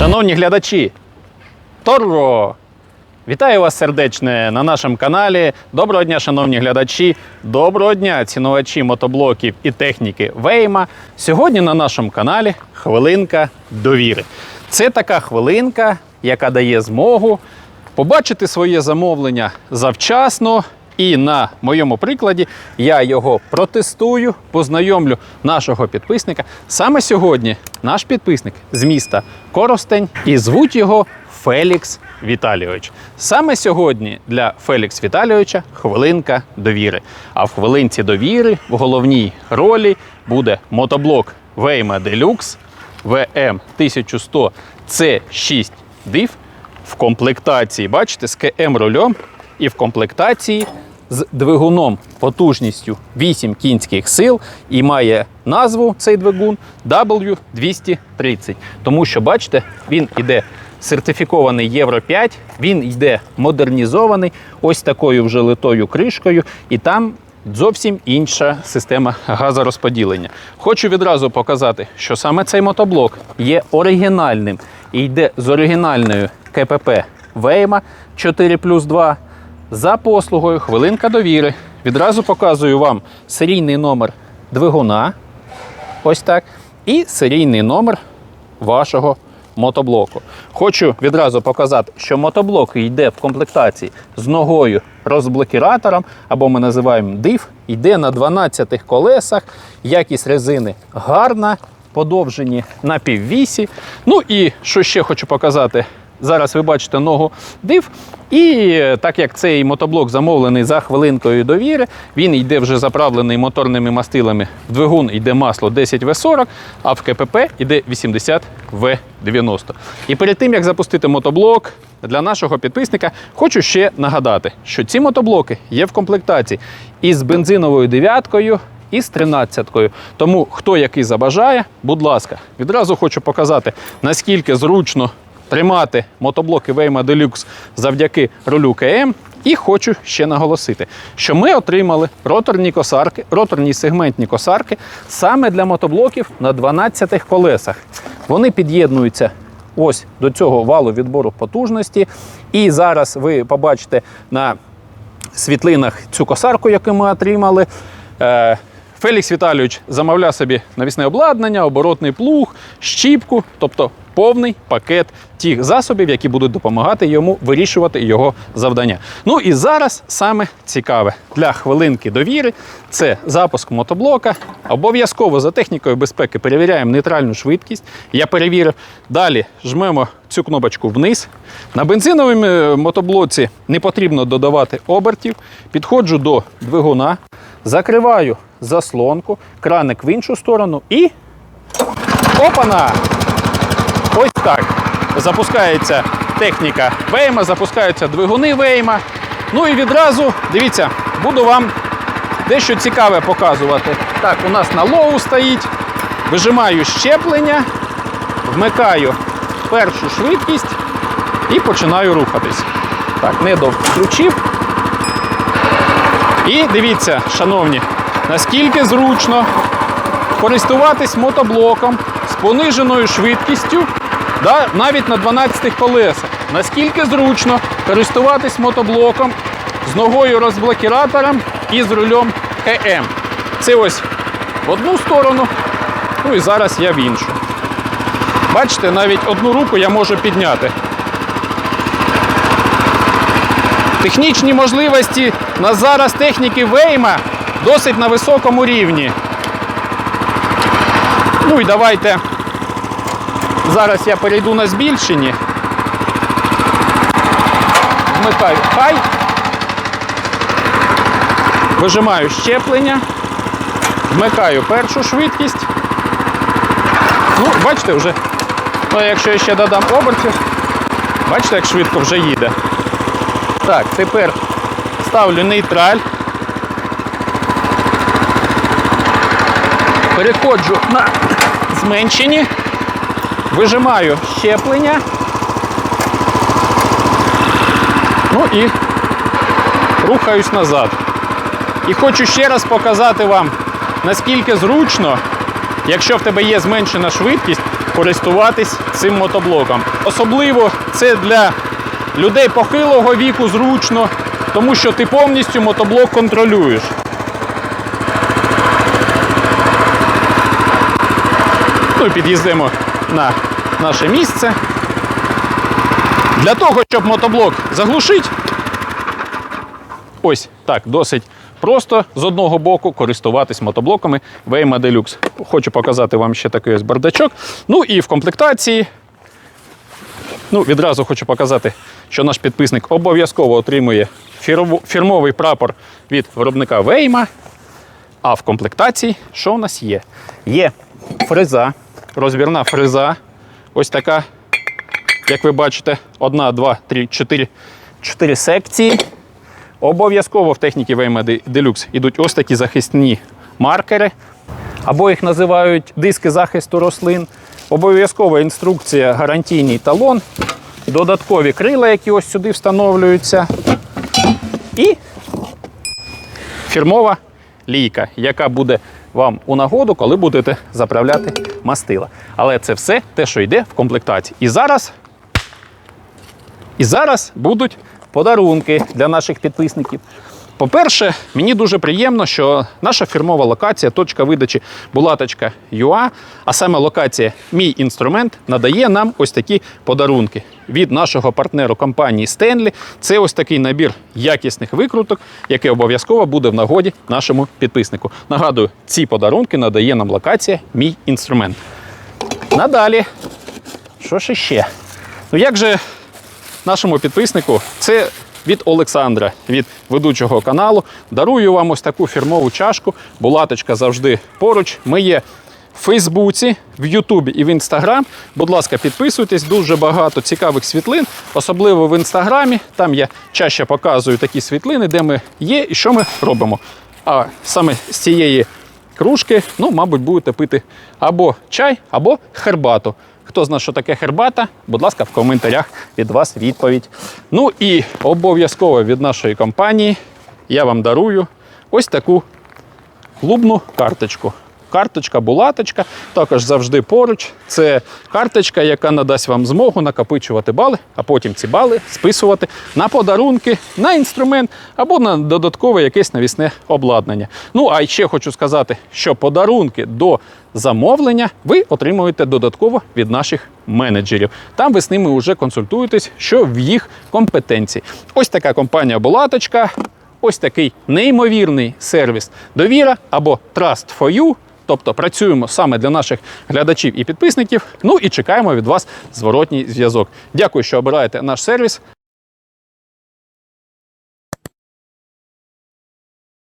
Шановні глядачі, Торро! Вітаю вас сердечне на нашому каналі. Доброго дня, шановні глядачі. Доброго дня, цінувачі мотоблоків і техніки Вейма. Сьогодні на нашому каналі хвилинка довіри. Це така хвилинка, яка дає змогу побачити своє замовлення завчасно. І на моєму прикладі я його протестую, познайомлю нашого підписника. Саме сьогодні наш підписник з міста Коростень і звуть його Фелікс Віталійович. Саме сьогодні для Фелікс Віталійовича хвилинка довіри. А в хвилинці довіри в головній ролі буде мотоблок Вейма Deluxe VM 1100 C6 DIV в комплектації, бачите, з КМ рульом і в комплектації з двигуном потужністю 8 кінських сил і має назву цей двигун W230. Тому що, бачите, він іде сертифікований Євро 5, він йде модернізований ось такою вже литою кришкою, і там зовсім інша система газорозподілення. Хочу відразу показати, що саме цей мотоблок є оригінальним і йде з оригінальною КПП Вейма 4 плюс 2 за послугою хвилинка довіри. Відразу показую вам серійний номер двигуна. Ось так. І серійний номер вашого мотоблоку. Хочу відразу показати, що мотоблок йде в комплектації з ногою розблокіратором, або ми називаємо DIF, йде на 12 колесах. Якість резини гарна, подовжені на піввісі. Ну і що ще хочу показати. Зараз ви бачите ногу див. І е, так як цей мотоблок замовлений за хвилинкою довіри, він йде вже заправлений моторними мастилами. В двигун йде масло 10В40, а в КПП йде 80В90. І перед тим як запустити мотоблок для нашого підписника, хочу ще нагадати, що ці мотоблоки є в комплектації із бензиновою дев'яткою. І з 13-кою. Тому хто який забажає, будь ласка, відразу хочу показати, наскільки зручно тримати мотоблоки Вейма Deluxe завдяки рулю КМ. І хочу ще наголосити, що ми отримали роторні косарки, роторні сегментні косарки саме для мотоблоків на 12 колесах. Вони під'єднуються ось до цього валу відбору потужності. І зараз ви побачите на світлинах цю косарку, яку ми отримали. Е, Фелікс Віталійович замовляв собі навісне обладнання, оборотний плуг, щіпку, тобто повний пакет тих засобів, які будуть допомагати йому вирішувати його завдання. Ну і зараз саме цікаве для хвилинки довіри це запуск мотоблока. Обов'язково за технікою безпеки перевіряємо нейтральну швидкість. Я перевірив. Далі жмемо цю кнопочку вниз. На бензиновому е, мотоблоці не потрібно додавати обертів. Підходжу до двигуна, закриваю заслонку, краник в іншу сторону і опана! Ось так. Запускається техніка Вейма, запускаються двигуни Вейма. Ну і відразу, дивіться, буду вам дещо цікаве показувати. Так, у нас на лоу стоїть. Вижимаю щеплення, вмикаю першу швидкість і починаю рухатись. Так, не включив. І дивіться, шановні, наскільки зручно користуватись мотоблоком з пониженою швидкістю, да, навіть на 12 колесах. Наскільки зручно користуватись мотоблоком з ногою розблокіратором і з рулем ЕМ. Це ось в одну сторону, ну і зараз я в іншу. Бачите, навіть одну руку я можу підняти. Технічні можливості на зараз техніки Вейма досить на високому рівні. Ну і давайте зараз я перейду на збільшені. Вмикаю хай. Вижимаю щеплення. Вмикаю першу швидкість. Ну, бачите, вже, ну, якщо я ще додам обертів, бачите, як швидко вже їде. Так, тепер ставлю нейтраль. Переходжу на зменшені, вижимаю щеплення. Ну і рухаюсь назад. І хочу ще раз показати вам, наскільки зручно, якщо в тебе є зменшена швидкість, користуватись цим мотоблоком. Особливо це для людей похилого віку зручно, тому що ти повністю мотоблок контролюєш. Ну і під'їздимо на наше місце. Для того, щоб мотоблок заглушити, ось так, досить просто з одного боку користуватись мотоблоками Waymo Deluxe. Хочу показати вам ще такий ось бардачок. Ну і в комплектації. Ну, відразу хочу показати, що наш підписник обов'язково отримує фірмовий прапор від виробника Waymo. А в комплектації що у нас є? Є фреза, розбірна фреза. Ось така, як ви бачите, одна, два, три, чотири, чотири секції. Обов'язково в техніці VMA Deluxe йдуть ось такі захисні маркери, або їх називають диски захисту рослин. Обов'язкова інструкція, гарантійний талон, додаткові крила, які ось сюди встановлюються. І фірмова лійка, яка буде вам у нагоду, коли будете заправляти мастила. Але це все те, що йде в комплектації. І зараз, і зараз будуть подарунки для наших підписників. По-перше, мені дуже приємно, що наша фірмова локація, точка видачі Булаточка.ua, а саме локація Мій інструмент надає нам ось такі подарунки від нашого партнеру компанії Stanley. Це ось такий набір якісних викруток, який обов'язково буде в нагоді нашому підписнику. Нагадую, ці подарунки надає нам локація Мій інструмент. Надалі, що ж іще? Ну як же нашому підписнику це від Олександра, від ведучого каналу. Дарую вам ось таку фірмову чашку. Булаточка завжди поруч. Ми є в Фейсбуці, в Ютубі і в Інстаграм. Будь ласка, підписуйтесь, дуже багато цікавих світлин, особливо в інстаграмі. Там я чаще показую такі світлини, де ми є і що ми робимо. А саме з цієї кружки, ну, мабуть, будете пити або чай, або хербату. Хто знає, що таке хербата, будь ласка, в коментарях від вас відповідь. Ну і обов'язково від нашої компанії я вам дарую ось таку клубну карточку. Карточка, булаточка, також завжди поруч. Це карточка, яка надасть вам змогу накопичувати бали, а потім ці бали списувати на подарунки, на інструмент або на додаткове якесь навісне обладнання. Ну а ще хочу сказати, що подарунки до замовлення ви отримуєте додатково від наших менеджерів. Там ви з ними вже консультуєтесь, що в їх компетенції. Ось така компанія Булаточка. Ось такий неймовірний сервіс довіра або Trust for You. Тобто працюємо саме для наших глядачів і підписників. Ну і чекаємо від вас зворотній зв'язок. Дякую, що обираєте наш сервіс.